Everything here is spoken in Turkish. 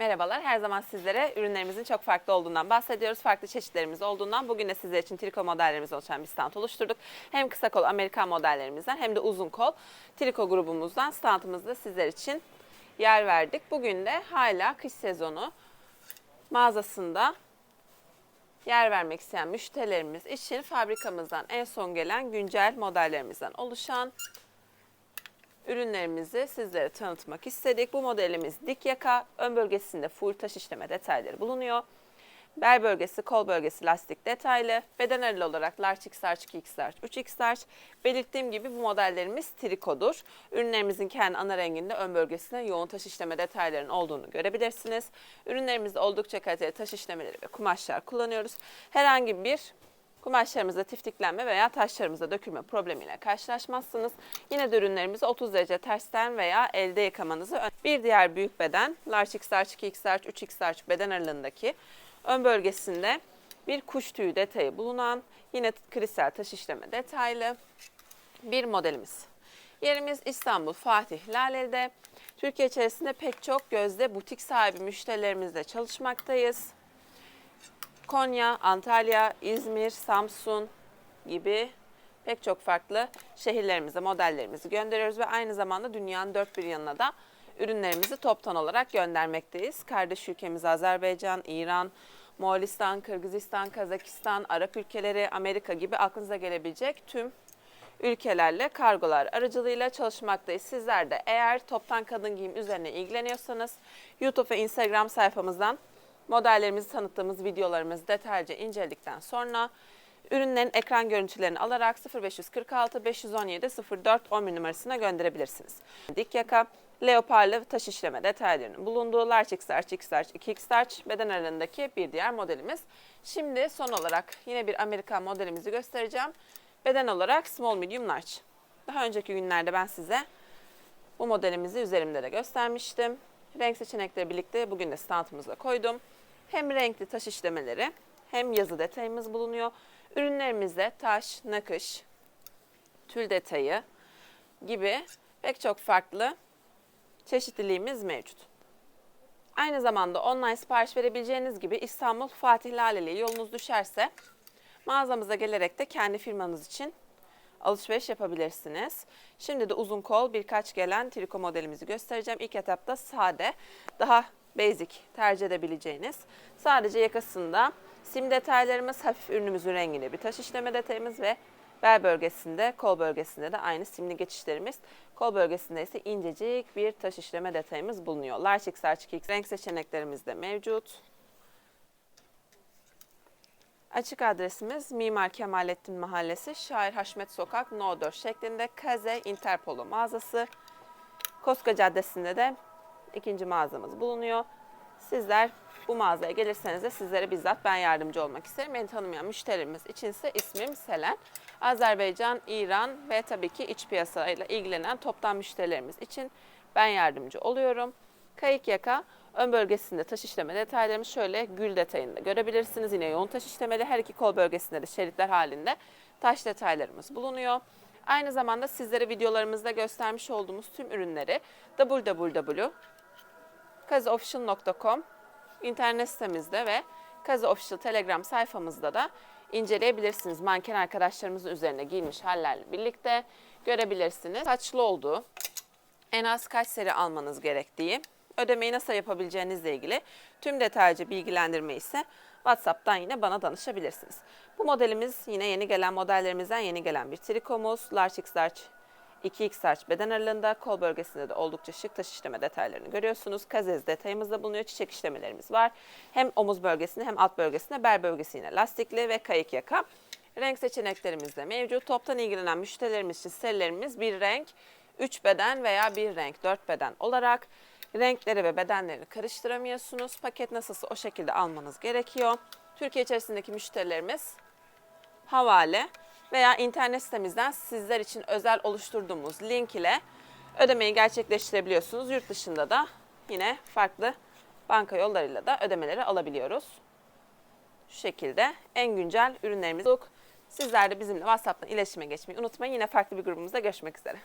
Merhabalar. Her zaman sizlere ürünlerimizin çok farklı olduğundan bahsediyoruz. Farklı çeşitlerimiz olduğundan bugün de sizler için triko modellerimiz oluşan bir stand oluşturduk. Hem kısa kol Amerikan modellerimizden hem de uzun kol triko grubumuzdan standımızda sizler için yer verdik. Bugün de hala kış sezonu mağazasında yer vermek isteyen müşterilerimiz için fabrikamızdan en son gelen güncel modellerimizden oluşan ürünlerimizi sizlere tanıtmak istedik. Bu modelimiz dik yaka, ön bölgesinde full taş işleme detayları bulunuyor. Bel bölgesi, kol bölgesi lastik detaylı. Beden aralı olarak large x large, 2x large, 3x large. Belirttiğim gibi bu modellerimiz trikodur. Ürünlerimizin kendi ana renginde ön bölgesine yoğun taş işleme detaylarının olduğunu görebilirsiniz. Ürünlerimizde oldukça kaliteli taş işlemeleri ve kumaşlar kullanıyoruz. Herhangi bir Kumaşlarımızda tiftiklenme veya taşlarımızda dökülme problemiyle karşılaşmazsınız. Yine de ürünlerimizi 30 derece tersten veya elde yıkamanızı ön- Bir diğer büyük beden large x large, 2x large, 3x large beden aralığındaki ön bölgesinde bir kuş tüyü detayı bulunan yine kristal taş işleme detaylı bir modelimiz. Yerimiz İstanbul Fatih Laleli'de. Türkiye içerisinde pek çok gözde butik sahibi müşterilerimizle çalışmaktayız. Konya, Antalya, İzmir, Samsun gibi pek çok farklı şehirlerimize modellerimizi gönderiyoruz ve aynı zamanda dünyanın dört bir yanına da ürünlerimizi toptan olarak göndermekteyiz. Kardeş ülkemiz Azerbaycan, İran, Moğolistan, Kırgızistan, Kazakistan, Arap ülkeleri, Amerika gibi aklınıza gelebilecek tüm ülkelerle kargolar aracılığıyla çalışmaktayız. Sizler de eğer toptan kadın giyim üzerine ilgileniyorsanız YouTube ve Instagram sayfamızdan modellerimizi tanıttığımız videolarımızı detaylıca inceledikten sonra ürünlerin ekran görüntülerini alarak 0546 517 04 11 numarasına gönderebilirsiniz. Dik yaka, leoparlı taş işleme detaylarının bulunduğu large x large, x large, 2x large beden aralığındaki bir diğer modelimiz. Şimdi son olarak yine bir Amerikan modelimizi göstereceğim. Beden olarak small, medium, large. Daha önceki günlerde ben size bu modelimizi üzerimde de göstermiştim. Renk seçenekleri birlikte bugün de standımıza koydum. Hem renkli taş işlemeleri hem yazı detayımız bulunuyor. Ürünlerimizde taş, nakış, tül detayı gibi pek çok farklı çeşitliliğimiz mevcut. Aynı zamanda online sipariş verebileceğiniz gibi İstanbul Fatih Laleli yolunuz düşerse mağazamıza gelerek de kendi firmanız için alışveriş yapabilirsiniz. Şimdi de uzun kol birkaç gelen triko modelimizi göstereceğim. İlk etapta sade, daha basic tercih edebileceğiniz. Sadece yakasında sim detaylarımız, hafif ürünümüzün renginde bir taş işleme detayımız ve bel bölgesinde, kol bölgesinde de aynı simli geçişlerimiz. Kol bölgesinde ise incecik bir taş işleme detayımız bulunuyor. Large X, Large 2X renk seçeneklerimiz de mevcut. Açık adresimiz Mimar Kemalettin Mahallesi, Şair Haşmet Sokak, No 4 şeklinde Kaze Interpolo mağazası. Koska Caddesi'nde de ikinci mağazamız bulunuyor. Sizler bu mağazaya gelirseniz de sizlere bizzat ben yardımcı olmak isterim. Beni tanımayan müşterimiz içinse ismim Selen. Azerbaycan, İran ve tabii ki iç piyasayla ilgilenen toptan müşterilerimiz için ben yardımcı oluyorum. Kayık yaka ön bölgesinde taş işleme detaylarımız şöyle gül detayını da görebilirsiniz. Yine yoğun taş işlemeli her iki kol bölgesinde de şeritler halinde taş detaylarımız bulunuyor. Aynı zamanda sizlere videolarımızda göstermiş olduğumuz tüm ürünleri www.kaziofficial.com internet sitemizde ve Kazi Official Telegram sayfamızda da inceleyebilirsiniz. Manken arkadaşlarımızın üzerine giymiş hallerle birlikte görebilirsiniz. Saçlı olduğu, en az kaç seri almanız gerektiği, ödemeyi nasıl yapabileceğinizle ilgili tüm detaycı bilgilendirme ise WhatsApp'tan yine bana danışabilirsiniz. Bu modelimiz yine yeni gelen modellerimizden yeni gelen bir trikomuz. Large X Large 2X large beden aralığında, kol bölgesinde de oldukça şık taş işleme detaylarını görüyorsunuz. Kazez detayımız da bulunuyor. Çiçek işlemelerimiz var. Hem omuz bölgesinde hem alt bölgesinde bel bölgesi yine lastikli ve kayık yaka. Renk seçeneklerimiz de mevcut. Toptan ilgilenen müşterilerimiz için serilerimiz bir renk, 3 beden veya bir renk, 4 beden olarak renkleri ve bedenleri karıştıramıyorsunuz. Paket nasılsa o şekilde almanız gerekiyor. Türkiye içerisindeki müşterilerimiz havale veya internet sitemizden sizler için özel oluşturduğumuz link ile ödemeyi gerçekleştirebiliyorsunuz. Yurt dışında da yine farklı banka yollarıyla da ödemeleri alabiliyoruz. Şu şekilde en güncel ürünlerimiz. Sizler de bizimle WhatsApp'tan iletişime geçmeyi unutmayın. Yine farklı bir grubumuzda görüşmek üzere.